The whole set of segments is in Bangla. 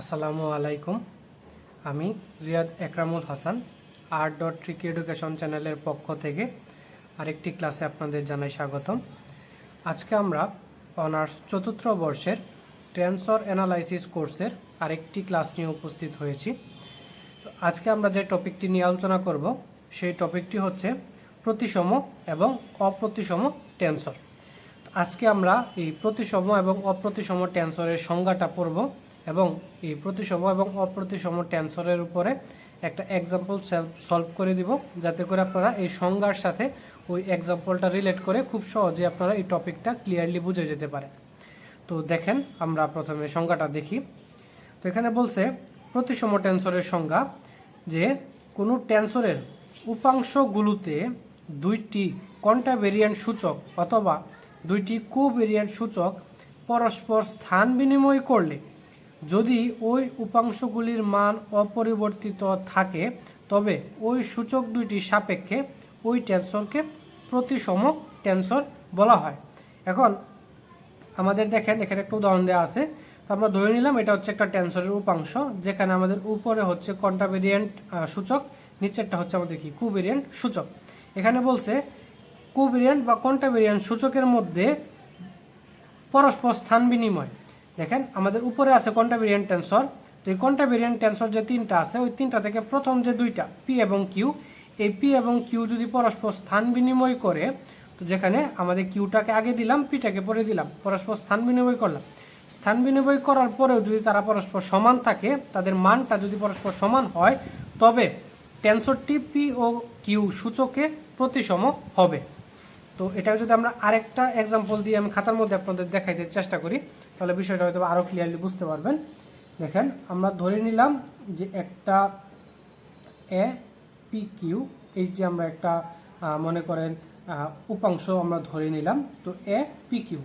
আসসালামু আলাইকুম। আমি Riyad Ekramul Hasan, art dot trick education চ্যানেলের পক্ষ থেকে আরেকটি ক্লাসে আপনাদের জানাই স্বাগতম। আজকে আমরা অনার্স চতুর্থ বর্ষের ট্রান্সফার অ্যানালাইসিস কোর্সের আরেকটি ক্লাস নিয়ে উপস্থিত হয়েছি। তো আজকে আমরা যে টপিকটি নিয়ে আলোচনা করব, সেই টপিকটি হচ্ছে প্রতিসম এবং অপ্রতিসম টেন্সর আজকে আমরা এই প্রতিসম এবং অপ্রতিসম টেন্সরের সংজ্ঞাটা পড়ব। এবং এই প্রতিসম এবং অপ্রতিসম টেন্সরের উপরে একটা এক্সাম্পল সলভ করে দিব, যাতে করে আপনারা এই সংজ্ঞার সাথে ওই এক্সাম্পলটা রিলেট করে খুব সহজে আপনারা এই টপিকটা ক্লিয়ারলি বুঝে যেতে পারেন। তো দেখেন, আমরা প্রথমে সংজ্ঞাটা দেখি। তো এখানে বলছে, প্রতিসম টেন্সরের সংজ্ঞা যে কোনো টেন্সরের উপাংশগুলোতে দুইটি কন্টাভেরিয়েন্ট সূচক অথবা দুইটি কোভেরিয়েন্ট সূচক পরস্পর স্থান বিনিময় করলে যদি ওই উপাংশগুলির মান অপরিবর্তিত থাকে, তবে ওই সূচক দুইটি সাপেক্ষে ওই টেন্সরকে প্রতিসম টেন্সর বলা হয়। এখন আমাদের দেখেন, এখানে একটা উদাহরণ দেওয়া আছে। তো আমরা ধরে নিলাম, এটা হচ্ছে একটা টেন্সরের উপাংশ, যেখানে আমাদের উপরে হচ্ছে কন্টাভেরিয়েন্ট সূচক, নিচেরটা হচ্ছে আমাদের কি? কুভেরিয়েন্ট সূচক। এখানে বলছে কুভেরিয়েন্ট বা কন্টাভেরিয়েন্ট সূচকের মধ্যে পরস্পর স্থান বিনিময়। দেখেন, আমাদের উপরে আছে কন্টাভেরিয়েন্ট টেন্সর তো এই কন্টাভেরিয়েন্ট টেন্সর যে তিনটা আছে, ওই তিনটা থেকে প্রথম যে দুইটা পি এবং কিউ এই পি এবং কিউ যদি পরস্পর স্থান বিনিময় করে, তো যেখানে আমাদের কিউটাকে আগে দিলাম পিটাকে পরে দিলাম, পরস্পর স্থান বিনিময় করলাম। স্থান বিনিময় করার পরেও যদি তারা পরস্পর সমান থাকে, তাদের মানটা যদি পরস্পর সমান হয়, তবে টেন্সরটি পি ও কিউ সূচকে প্রতিসম হবে। তো এটা যদি আমরা আরেকটা এক্সাম্পল দিয়ে আমি খাতার মধ্যে আপনাদের দেখাইতে চেষ্টা করি তাহলে বিষয়টা হয়তো আরও ক্লিয়ারলি বুঝতে পারবেন। দেখেন, আমরা ধরে নিলাম যে একটা এ পি কিউ এই যে আমরা একটা মনে করেন উপাংশ আমরা ধরে নিলাম, তো এ পি কিউ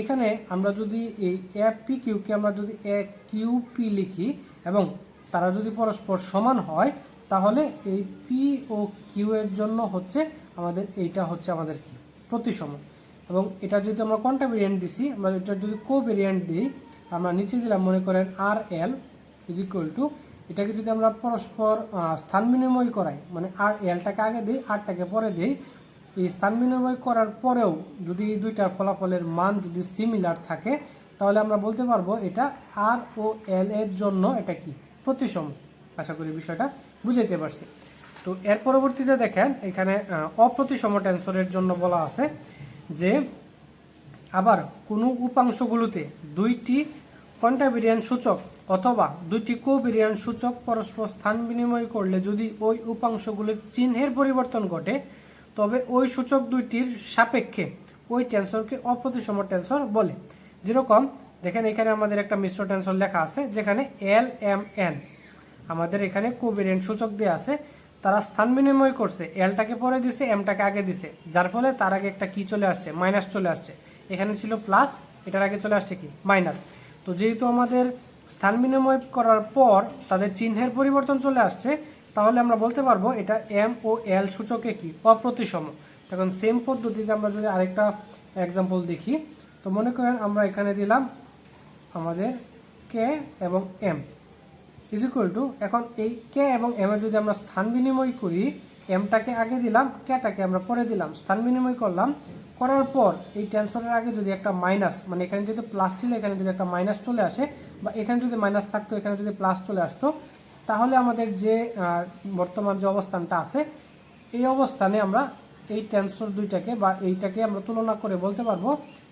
এখানে আমরা যদি এই এ পি কিউকে আমরা যদি এ কিউ পি লিখি এবং তারা যদি পরস্পর সমান হয়, তাহলে এই পি ও কিউ এর জন্য হচ্ছে আমাদের, এইটা হচ্ছে আমাদের কি? প্রতিসম। এবং এটা যদি আমরা কোনটা ভেরিয়েন্ট দিছি, আমরা এটা যদি কো ভেরিয়েন্ট দিই, আমরা নিচে দিলাম মনে করেন আর এল ইজ ইকুয়াল টু এটাকে যদি আমরা পরস্পর স্থান বিনিময় করাই মানে আর এলটাকে আগে দিই আরটাকে পরে দিই, এই স্থান বিনিময় করার পরেও যদি এই দুইটার ফলাফলের মান যদি সিমিলার থাকে, তাহলে আমরা বলতে পারব এটা আর ও এল এর জন্য এটা কি? প্রতিসম। আশা করি বিষয়টা বুঝাইতে পারছি। তো এর পরবর্তীতে দেখেন, এখানে অপ্রতিসম টেন্সরের জন্য বলা আছে। যে আবার কোনো উপাংশগুলোতে দুইটি কন্টাভেরিয়ান সূচক অথবা দুইটি কোভেরিয়ান সূচক পরস্পর স্থান বিনিময় করলে যদি ওই উপাংশগুলির চিহ্নের পরিবর্তন ঘটে, তবে ওই সূচক দুইটির সাপেক্ষে ওই টেন্সরকে অপ্রতিসম টেন্সর বলে। যেরকম, দেখেন এখানে আমাদের একটা মিশ্র টেন্সর লেখা আছে, যেখানে এল এম এন আমাদের এখানে কোভেরিয়েন্ট সূচক দিয়ে আছে তারা স্থান বিনিময় করছে। এলটাকে পরে দিছে এমটাকে আগে দিছে। যার ফলে তার আগে একটা কি চলে আসছে? মাইনাস চলে আসছে। এখানে ছিল প্লাস এটার আগে চলে আসছে কি? মাইনাস তো যেহেতু আমাদের স্থান বিনিময় করার পর তাদের চিহ্নের পরিবর্তন চলে আসছে, তাহলে আমরা বলতে পারব এটা এম ও এল সূচকে কি? অপ্রতিসম। তখন সেম পদ্ধতিতে আমরা যদি আরেকটা এক্সাম্পল দেখি, তো মনে করেন আমরা এখানে দিলাম আমাদের কে এবং এম ইজ ইকুয়াল টু এখন এই কে এবং এম এর যদি আমরা স্থান বিনিময় করি এমটাকে আগে দিলাম কেটাকে আমরা পরে দিলাম। স্থান বিনিময় করলাম, করার পর এই টেন্সরের আগে যদি একটা মাইনাস মানে এখানে যদি প্লাস ছিল, এখানে যদি একটা মাইনাস চলে আসে, বা এখানে যদি মাইনাস থাকতো, এখানে যদি প্লাস চলে আসতো, তাহলে আমাদের যে বর্তমান যে অবস্থানটা আছে, এই অবস্থানে আমরা এই টেন্সর দুইটাকে বা এইটাকে আমরা তুলনা করে বলতে পারব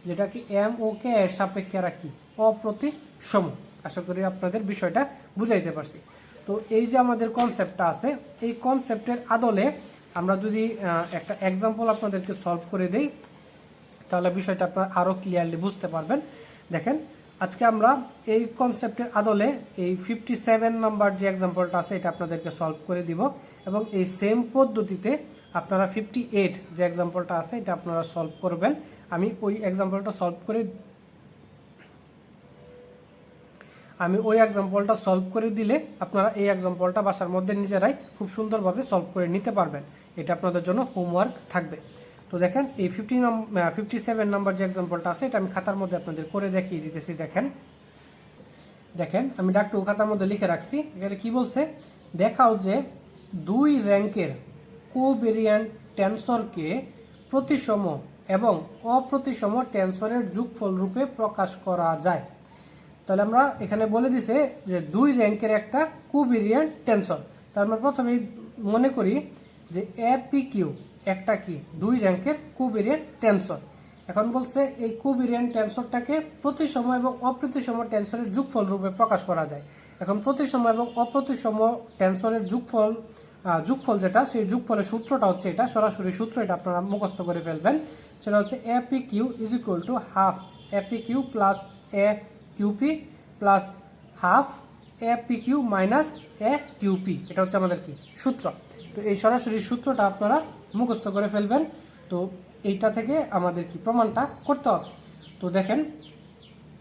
যেটা কি এম ও কে এর সাপেক্ষে রাখি, অপ্রতিসম। আশা করি আপনাদের বিষয়টা বুঝাইতে পারছি। তো এই যে আমাদের কনসেপ্টটা আছে, এই কনসেপ্টের আদলে আমরা যদি একটা এক্সাম্পল আপনাদেরকে সলভ করে দেই, তাহলে বিষয়টা আপনারা আরও ক্লিয়ারলি বুঝতে পারবেন। দেখেন, আজকে আমরা এই কনসেপ্টের আদলে এই ফিফটি সেভেন নাম্বার যে এক্সাম্পলটা আছে, এটা আপনাদেরকে সলভ করে দিব এবং এই সেম পদ্ধতিতে আপনারা ফিফটি এইট যে এক্সাম্পলটা আছে, এটা আপনারা সলভ করবেন। আমি ওই এক্সাম্পলটা সলভ করে আমি ওই এক্সাম্পলটা সলভ করে দিলে আপনারা এই এক্সাম্পলটা বাসার মধ্যে নিজেরাই খুব সুন্দরভাবে সলভ করে নিতে পারবেন। এটা আপনাদের জন্য হোমওয়ার্ক থাকবে। তো দেখেন, এই ফিফটি ফিফটি সেভেন নাম্বার যে এক্সাম্পলটা আছে, এটা আমি খাতার মধ্যে আপনাদের করে দেখিয়ে দিতেছি, দেখেন। দেখেন, আমি ডাক্তার খাতার মধ্যে লিখে রাখছি। এখানে কি বলছে? দেখাও যে দুই র্যাঙ্কের কোভেরিয়ান্ট টেন্সরকে প্রতিসম এবং অপ্রতিসম টেন্সরের যোগফল রূপে প্রকাশ করা যায়। তাহলে আমরা এখানে বলে দিছে যে দুই র্যাঙ্কের একটা কোভেরিয়ান্ট টেন্সর তার আমরা প্রথমেই মনে করি যে পি কিউ একটা কি? দুই র্যাঙ্কের কোভেরিয়ান্ট টেন্সর এখন বলছে এই কোভেরিয়ান্ট টেন্সরটাকে প্রতিসম এবং অপ্রতিসম টেন্সরের যোগফল রূপে প্রকাশ করা যায়। এখন প্রতিসম এবং অপ্রতিসম টেন্সরের যোগফল আহ, যোগফল যেটা সেই যুগফলের সূত্রটা হচ্ছে এটা। সরাসরি সূত্র এটা আপনারা মুখস্থ করে ফেলবেন। সেটা হচ্ছে A P Q is equal to half A P Q plus A QP plus half A P Q minus A QP এটা হচ্ছে আমাদের কি? সূত্র। তো এই সরাসরি সূত্রটা আপনারা মুখস্থ করে ফেলবেন। তো এইটা থেকে আমাদের কি প্রমাণটা করতে হবে। তো দেখেন,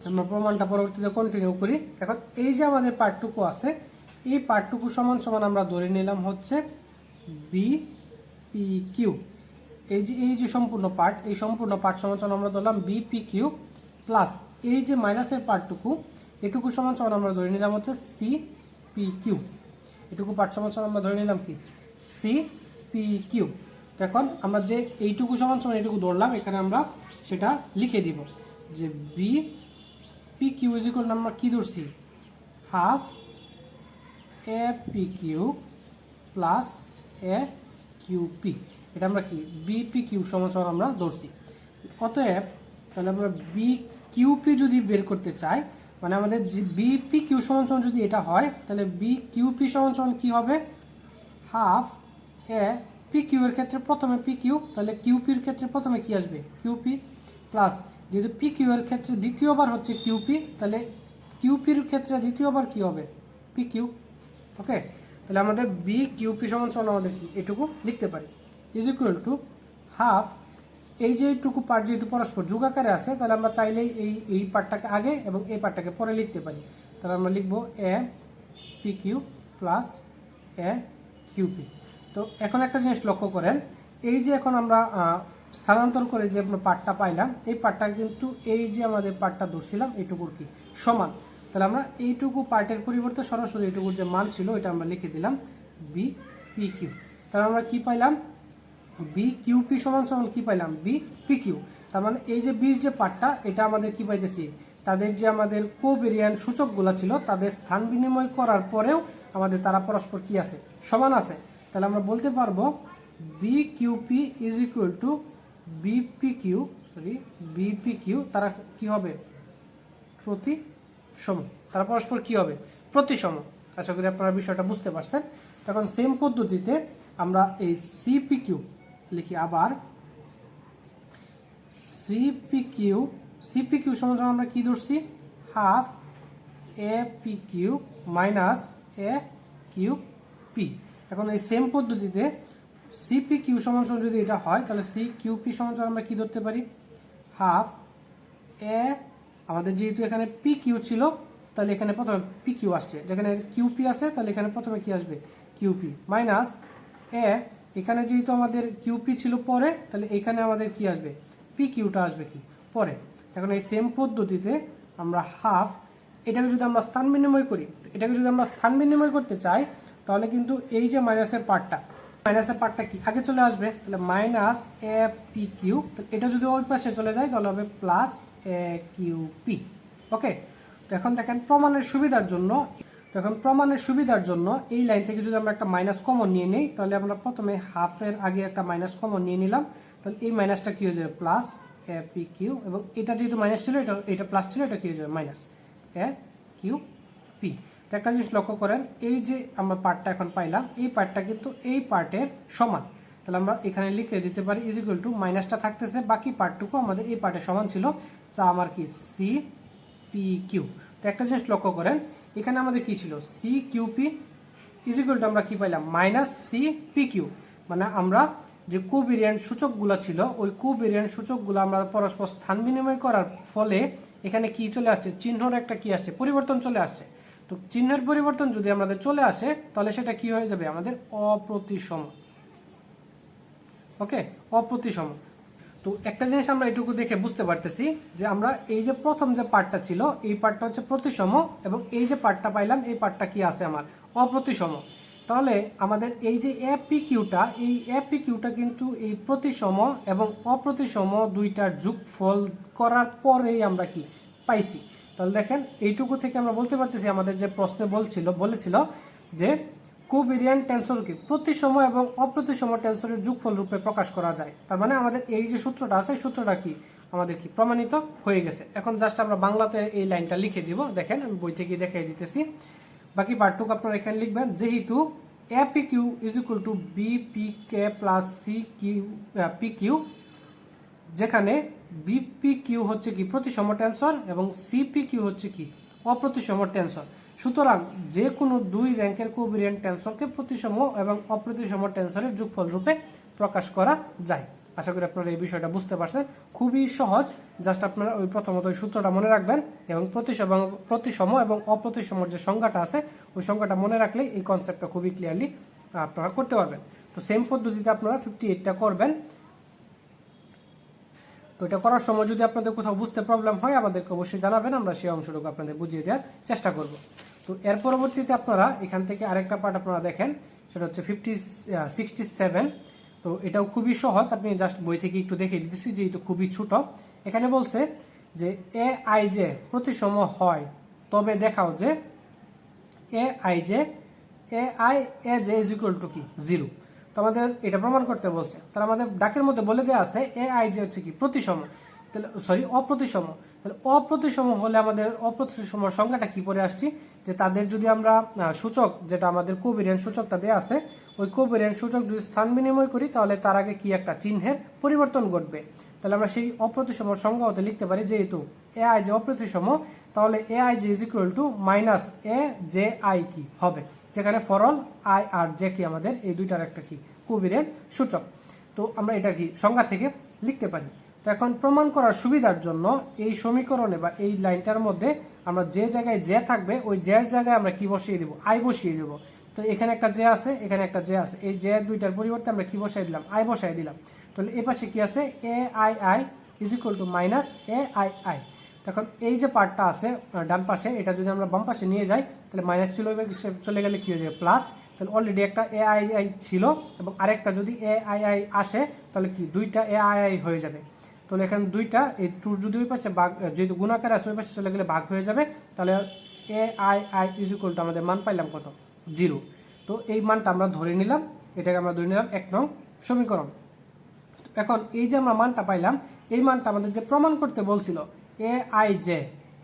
আমরা প্রমাণটা পরবর্তীতে কন্টিনিউ করি। এখন এই যে আমাদের পার্টটুকু আছে, এই পার্টটুকু সমান সমান আমরা ধরে নিলাম হচ্ছে বি পি কিউ এই যে এই যে সম্পূর্ণ পার্ট এই সম্পূর্ণ পার্ট সমান সমান আমরা ধরলাম বি পি কিউ প্লাস এই যে মাইনাসের পার্টটুকু, এটুকু সমান সমান আমরা ধরে নিলাম হচ্ছে সি পি কিউ এটুকু পার্ট সমান সমান আমরা ধরে নিলাম কি? সি পি কিউ এখন আমরা যে এইটুকু সমান সমান এইটুকু ধরলাম, এখানে আমরা সেটা লিখে দিব যে B P Q is equal আমরা কি ধরছি? Half A P Q plus A Q P এটা আমরা কি? বি পি কিউ সমান সমান আমরা ধরছি। অতএব তাহলে আমরা বি কিউপি যদি বের করতে চাই মানে আমাদের বিপি কিউ সমান সমান যদি এটা হয়, তাহলে বি কিউপি সমান সমান কী হবে? হাফ এ পি কিউ এর ক্ষেত্রে প্রথমে পি কিউ তাহলে কিউপির ক্ষেত্রে প্রথমে কি আসবে? কিউপি প্লাস যেহেতু পি কিউ এর ক্ষেত্রে দ্বিতীয়বার হচ্ছে কিউপি তাহলে কিউপির ক্ষেত্রে দ্বিতীয়বার কি হবে? পি কিউ ওকে তাহলে আমাদের বি কিউপি সমান সমান আমাদের কি? এটুকু লিখতে পারি। ইজ ইকুয়াল টু হাফ এই যে এইটুকু পার্ট যেহেতু পরস্পর যুগাকারে আছে, তাহলে আমরা চাইলেই এই এই পার্টটাকে আগে এবং এই পার্টটাকে পরে লিখতে পারি। তাহলে আমরা লিখব A P Q plus A QP তো এখন একটা জিনিস লক্ষ্য করেন, এই যে এখন আমরা স্থানান্তর করে যে আমরা পার্টটা পাইলাম, এই পার্টটা কিন্তু এই যে আমাদের পার্টটা ধরছিলাম, এইটুকুর কি? সমান। তাহলে আমরা এইটুকু পার্টের পরিবর্তে সরাসরি এইটুকুর যে মান ছিল এটা আমরা লিখে দিলাম বি পি কিউ। তাহলে আমরা কি পাইলাম? বি কিউপি সমান সমান কি পাইলাম? বি পি কিউ তার মানে এই যে বির যে পার্টটা, এটা আমাদের কি পাইতেছি? তাদের যে আমাদের কোভেরিয়ান সূচকগুলো ছিল, তাদের স্থান বিনিময় করার পরেও আমাদের তারা পরস্পর কি আছে? সমান আছে। তাহলে আমরা বলতে পারব B QP is equal to BP Q sorry BP Q তারা কি হবে? প্রতি সম। তারা পরস্পর কি হবে? প্রতি সম। আশা করি আপনারা বিষয়টা বুঝতে পারছেন। তখন সেম পদ্ধতিতে আমরা এই সিপি কিউ লিখি আবার। সিপি কিউ সিপি সমান আমরা কি ধরছি? Half A P Q minus A Q P এখন এই সেম পদ্ধতিতে সিপি কিউ সমান যদি এটা হয়, তাহলে সি কিউ পি সমান আমরা কি ধরতে পারি? হাফ এ আমাদের যেহেতু এখানে পি কিউ ছিল, তাহলে এখানে প্রথমে পি কিউ আসছে। যেখানে কিউপি আছে, তাহলে এখানে প্রথমে কি আসবে? কিউপি মাইনাস এ এখানে যেহেতু আমাদের কিউপি ছিল পরে, তাহলে এখানে আমাদের কি আসবে? পি কিউটা আসবে কি? পরে। এখন এই সেম পদ্ধতিতে আমরা হাফ এটাকে যদি আমরা স্থান বিনিময় করি, এটাকে যদি আমরা স্থান বিনিময় করতে চাই, তাহলে কিন্তু এই যে মাইনাসের পার্টটা মাইনাসের পার্টটা কি? আগে চলে আসবে, তাহলে মাইনাস এ পি কিউ এটা যদি ওই পাশে চলে যায়, তাহলে হবে plus A Q P okay তো এখন দেখেন প্রমাণের সুবিধার জন্য তো এখন প্রমাণের সুবিধার জন্য এই লাইন থেকে যদি আমরা একটা মাইনাস কমন নিয়ে নিই, তাহলে আমরা প্রথমে হাফের আগে একটা মাইনাস কমন নিয়ে নিলাম। তাহলে এই মাইনাসটা কি হয়ে যাবে? প্লাস এ পি কিউ এবং এটা যেহেতু মাইনাস ছিল, এটা এটা প্লাস ছিল, এটা কি হয়ে যাবে? মাইনাস এ কিউ পি তো একটা জিনিস লক্ষ্য করেন, এই যে আমরা পার্টটা এখন পাইলাম, এই পার্টটা কিন্তু এই পার্টের সমান। তাহলে আমরা এখানে লিখে দিতে পারি ইজ ইকুয়াল টু মাইনাসটা থাকতেছে, বাকি পার্টটুকু আমাদের এই পার্টের সমান ছিল। যা আমার কি? সি পি কিউ তো একটা জিনিস লক্ষ্য করেন এখানে আমাদের কি ছিল? সি কিউ পি ইজ আমরা কি পাইলাম? মাইনাস সি পি কিউ মানে আমরা যে কোভেরিয়ান্ট সূচকগুলো ছিল, ওই কোভেরিয়ান্ট সূচকগুলো আমরা পরস্পর স্থান বিনিময় করার ফলে এখানে কি চলে আসছে? চিহ্নর একটা কি আসছে? পরিবর্তন চলে আসছে। তো চিহ্নের পরিবর্তন যদি আমাদের চলে আসে, তাহলে সেটা কি হয়ে যাবে? আমাদের অপ্রতিসম। ওকে অপ্রতিসম। তো একটা জিনিস আমরা এটুকু দেখে বুঝতে পারতেছি যে আমরা এই যে প্রথম যে পার্টটা ছিল, এই পার্টটা হচ্ছে প্রতিসম এবং এই যে পার্টটা পাইলাম, এই পার্টটা কি আছে আমার? অপ্রতিসম। তাহলে আমাদের এই যে এপি কিউটা এই এপি কিউটা কিন্তু এই প্রতিসম এবং অপ্রতিসম দুইটার যোগফল করার পরেই আমরা কি পাইছি। তাহলে দেখেন, এইটুকু থেকে আমরা বলতে পারতেছি আমাদের যে প্রশ্নে বলছিল, বলেছিল যে কোভেরিয়ান্ট টেন্সরকে প্রতিসম এবং অপ্রতিসম টেন্সরের যোগফল রূপে প্রকাশ করা যায়। তার মানে আমাদের এই যে সূত্রটা আছে, সূত্রটা কি? আমাদের কি প্রমাণিত হয়ে গেছে। এখন জাস্ট আমরা বাংলাতে এই লাইনটা লিখে দিব। দেখেন, আমি বই থেকে দেখাই দিতেছি। বাকি পার্টটুকু আপনারা এখানে লিখবেন। যেহেতু A P Q is equal to B P K plus C Q P Q যেখানে বিপি কিউ হচ্ছে কি প্রতিসম টেন্সর এবং সিপি কিউ হচ্ছে কি অপ্রতিসম টেন্সর সুতরাং যে কোনো দুই র্যাঙ্কের কোভেরিয়েন্ট টেন্সরকে প্রতিসম এবং অপ্রতিসম টেন্সরের যোগফল রূপে প্রকাশ করা যায়। আশা করি আপনারা এই বিষয়টা বুঝতে পারছেন। খুবই সহজ। জাস্ট আপনারা ওই প্রথমত ওই সূত্রটা মনে রাখবেন এবং প্রতিসম প্রতিসম এবং অপ্রতিসমর যে সংজ্ঞাটা আছে, ওই সংজ্ঞাটা মনে রাখলেই এই কনসেপ্টটা খুবই ক্লিয়ারলি আপনারা করতে পারবেন। তো সেম পদ্ধতিতে আপনারা ফিফটি এইটটা করবেন। এটা করার সময় যদি আপনাদের কোথাও বুঝতে প্রবলেম হয়, আমাদেরকে অবশ্যই জানাবেন, আমরা সেই অংশটুকু আপনাদের বুঝিয়ে দেওয়ার চেষ্টা করব। তো এর পরবর্তীতে আপনারা এখান থেকে আরেকটা পার্ট আপনারা দেখেন, সেটা হচ্ছে ফিফটি সিক্সটি সেভেন তো এটাও খুবই সহজ, আপনি জাস্ট বই থেকে একটু দেখে দিতেছি যে এটা খুবই ছোট। এখানে বলছে যে এ আই যে প্রতিসম হয়, তবে দেখাও যে এ আই যে A I A J is equal to কি? জিরো তো আমাদের এটা প্রমাণ করতে বলছে। তাহলে আমাদের ডাকের মধ্যে বলে দেওয়া আছে এ আই যে হচ্ছে কি, প্রতিসম। তাহলে সরি অপ্রতিসম। তাহলে অপ্রতিসম হলে আমাদের অপ্রতিসম সংখ্যাটা কি পরে আসছি? যে তাদের যদি আমরা সূচক, যেটা আমাদের কোভিরিয়ান সূচকটা দেওয়া আছে, ওই কোভিরিয়ান সূচক যদি স্থান বিনিময় করি, তাহলে তার আগে কি একটা চিহ্নের পরিবর্তন ঘটবে। তাহলে আমরা সেই অপ্রতিসম সংজ্ঞা হতে লিখতে পারি, যেহেতু এ আই যে অপ্রতিসম, তাহলে এ আই যে is equal to minus A J I কি হবে? যেখানে ফরল আই আর জে কি আমাদের, এই দুইটার একটা কি কুবিরের সূচক। তো আমরা এটা কি, সংজ্ঞা থেকে লিখতে পারি। তো এখন প্রমাণ করার সুবিধার জন্য এই সমীকরণে বা এই লাইনটার মধ্যে আমরা যে জায়গায় জে থাকবে, ওই জের জায়গায় আমরা কি বসিয়ে দেবো আই বসিয়ে দেবো। তো এখানে একটা জে আছে, এখানে একটা জে আছে। এই জে দুইটার পরিবর্তে আমরা কি বসাই দিলাম আই বসাই দিলাম। তাহলে এ পাশে কি আছে? A I I is equal to minus A I I তখন এই যে পার্টটা আছে ডান পাশে, এটা যদি আমরা বাম পাশে নিয়ে যাই, তাহলে মাইনাস ছিল এবার চলে গেলে কি হয়ে যাবে? প্লাস তাহলে অলরেডি একটা এ আই আই ছিল এবং আরেকটা যদি এ আই আই আসে, তাহলে কি? দুইটা এ আই আই হয়ে যাবে। তাহলে এখানে দুইটা, এই টুর যদি ওই পাশে ভাগ যদি গুণাকার আছে, ওই পাশে চলে গেলে ভাগ হয়ে যাবে, তাহলে এ আই আই ইজ আমাদের মান পাইলাম কত? জিরো তো এই মানটা আমরা ধরে নিলাম, এটাকে আমরা ধরে নিলাম এক নং সমীকরণ। এখন এই যে আমরা মানটা পাইলাম, এই মানটা আমাদের যে প্রমাণ করতে বলছিল A I J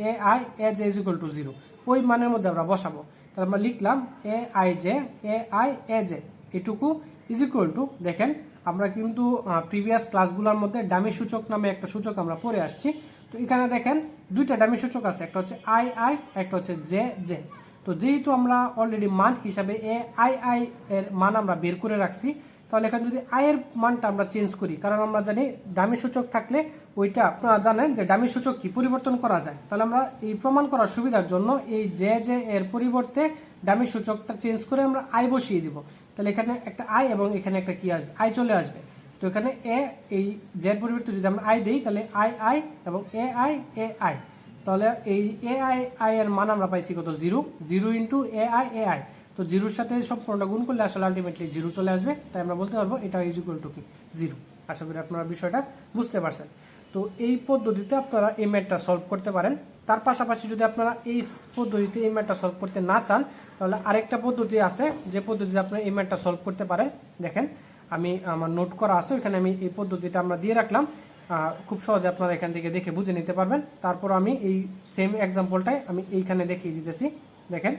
A I A J is equal to zero ওই মানের মধ্যে আমরা বসাবো। তাহলে আমরা লিখলাম A I J A I A J এটুকু ইজ ইকুয়াল টু দেখেন, আমরা কিন্তু প্রিভিয়াস ক্লাসগুলোর মধ্যে ডামি সূচক নামে একটা সূচক আমরা পড়ে আসছি। তো এখানে দেখেন, দুইটা ডামি সূচক আছে, একটা হচ্ছে আই আই একটা হচ্ছে জে জে তো যেহেতু আমরা অলরেডি মান হিসাবে এ আই আই এর মান আমরা বের করে রাখছি তাহলে এখানে যদি আয়ের মানটা আমরা চেঞ্জ করি, কারণ আমরা জানি ডামি সূচক থাকলে ওইটা আপনারা জানেন যে ডামি সূচক কি? পরিবর্তন করা যায়। তাহলে আমরা এই প্রমাণ করার সুবিধার জন্য এই যে যে এর পরিবর্তে ডামি সূচকটা চেঞ্জ করে আমরা আয় বসিয়ে দিব। তাহলে এখানে একটা আয় এবং এখানে একটা কি আসবে? আয় চলে আসবে। তো এখানে এ এই জের পরিবর্তে যদি আমরা আয় দিই, তাহলে আই আই এবং এ আই এ আই তাহলে এই এ আই আই এর মান আমরা পাইছি কত? Zero zero into A I A I তো জিরোর সাথে সব সম্পূর্ণটা গুণ করলে আসলে আলটিমেটলি জিরো চলে আসবে। তাই আমরা বলতে পারব এটা ইজ ইকুয়াল টু কি? জিরো আশা করি আপনারা বিষয়টা বুঝতে পারছেন। তো এই পদ্ধতিতে আপনারা এই ম্যাথটা সলভ করতে পারেন। তার পাশাপাশি যদি আপনারা এই পদ্ধতিতে এই ম্যাথটা সলভ করতে না চান, তাহলে আরেকটা পদ্ধতি আছে। যে পদ্ধতিতে আপনারা এই ম্যাথটা সলভ করতে পারেন, দেখেন আমি আমার নোট করা আছে, ওইখানে আমি এই পদ্ধতিটা আমরা দিয়ে রাখলাম। খুব সহজে আপনারা এখান থেকে দেখে বুঝে নিতে পারবেন। তারপর আমি এই সেম এক্সাম্পলটাই আমি এইখানে দেখিয়ে দিতেছি। দেখেন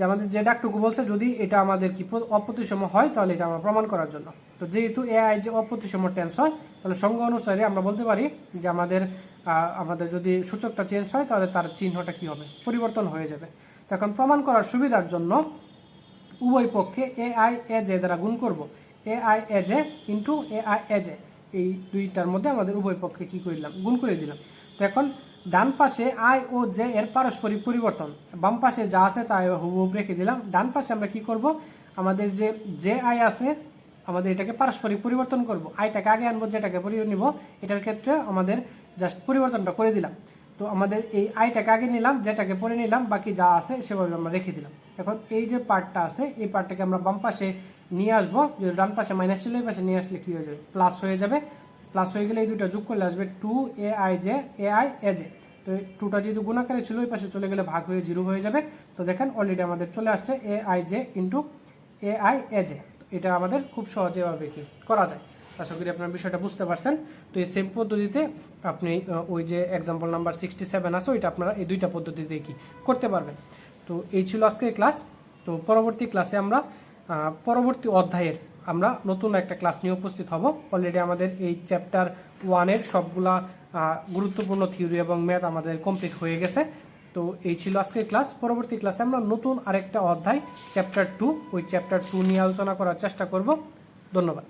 যে আমাদের যে ডাকটুকু বলছে, যদি এটা আমাদের কি অপ্রতিসম হয়, তাহলে এটা আমরা প্রমাণ করার জন্য। তো যেহেতু এআই যে অপ্রতিসম টেন্স হয়, তাহলে সঙ্গ অনুসারে আমরা বলতে পারি যে আমাদের আমাদের যদি সূচকটা চেঞ্জ হয়, তাহলে তার চিহ্নটা কি হবে? পরিবর্তন হয়ে যাবে। তো এখন প্রমাণ করার সুবিধার জন্য উভয় পক্ষে এ আই এ জে দ্বারা গুণ করব। A I A J into A I A J এই দুইটার মধ্যে আমাদের উভয় পক্ষে কি করলাম? গুণ করে দিলাম। তো এখন ডান পাশে আই ও জে এর পারস্পরিক পরিবর্তন। বাম পাশে যা আছে তা হুবহুব রেখে দিলাম। ডান পাশে আমরা কি করব? আমাদের যে জে আই আছে, আমাদের এটাকে পারস্পরিক পরিবর্তন করব। আইটাকে আগে আনব যেটাকে পরিবর্তন নিব। এটার ক্ষেত্রে আমাদের জাস্ট পরিবর্তনটা করে দিলাম। তো আমাদের এই আইটাকে আগে নিলাম যেটাকে পরে নিলাম, বাকি যা আছে সেভাবে আমরা রেখে দিলাম। এখন এই যে পার্টটা আছে, এই পার্টটাকে আমরা বাম পাশে নিয়ে আসব। যদি ডান পাশে মাইনাস ছিল এই পাশে নিয়ে আসলে কি হয়ে যাবে? প্লাস হয়ে যাবে। প্লাস হয়ে গেলে এই দুটো যোগ করলে আসবে two A I J A I A J তো টুটা যেহেতু গুণাকারে ছিল, ওই পাশে চলে গেলে ভাগ হয়ে জিরো হয়ে যাবে। তো দেখেন অলরেডি আমাদের চলে আসছে A I J into A I A J এটা আমাদের খুব সহজেভাবে কি করা যায়। আশা করি আপনার বিষয়টা বুঝতে পারছেন। তো এই সেম পদ্ধতিতে আপনি ওই যে এক্সাম্পল নাম্বার সিক্সটি সেভেন আছে, ওইটা আপনারা এই দুইটা পদ্ধতিতে কি করতে পারবেন। তো এই ছিল আজকের ক্লাস তো পরবর্তী ক্লাসে আমরা পরবর্তী অধ্যায়ের আমরা নতুন একটা ক্লাস নিয়ে উপস্থিত হব। অলরেডি আমাদের এই চ্যাপ্টার ওয়ানের সবগুলা গুরুত্বপূর্ণ থিওরি এবং ম্যাথ আমাদের কমপ্লিট হয়ে গেছে। তো এই ছিল আজকের ক্লাস পরবর্তী ক্লাসে আমরা নতুন আরেকটা অধ্যায় চ্যাপ্টার টু ওই চ্যাপ্টার টু নিয়ে আলোচনা করার চেষ্টা করব। ধন্যবাদ।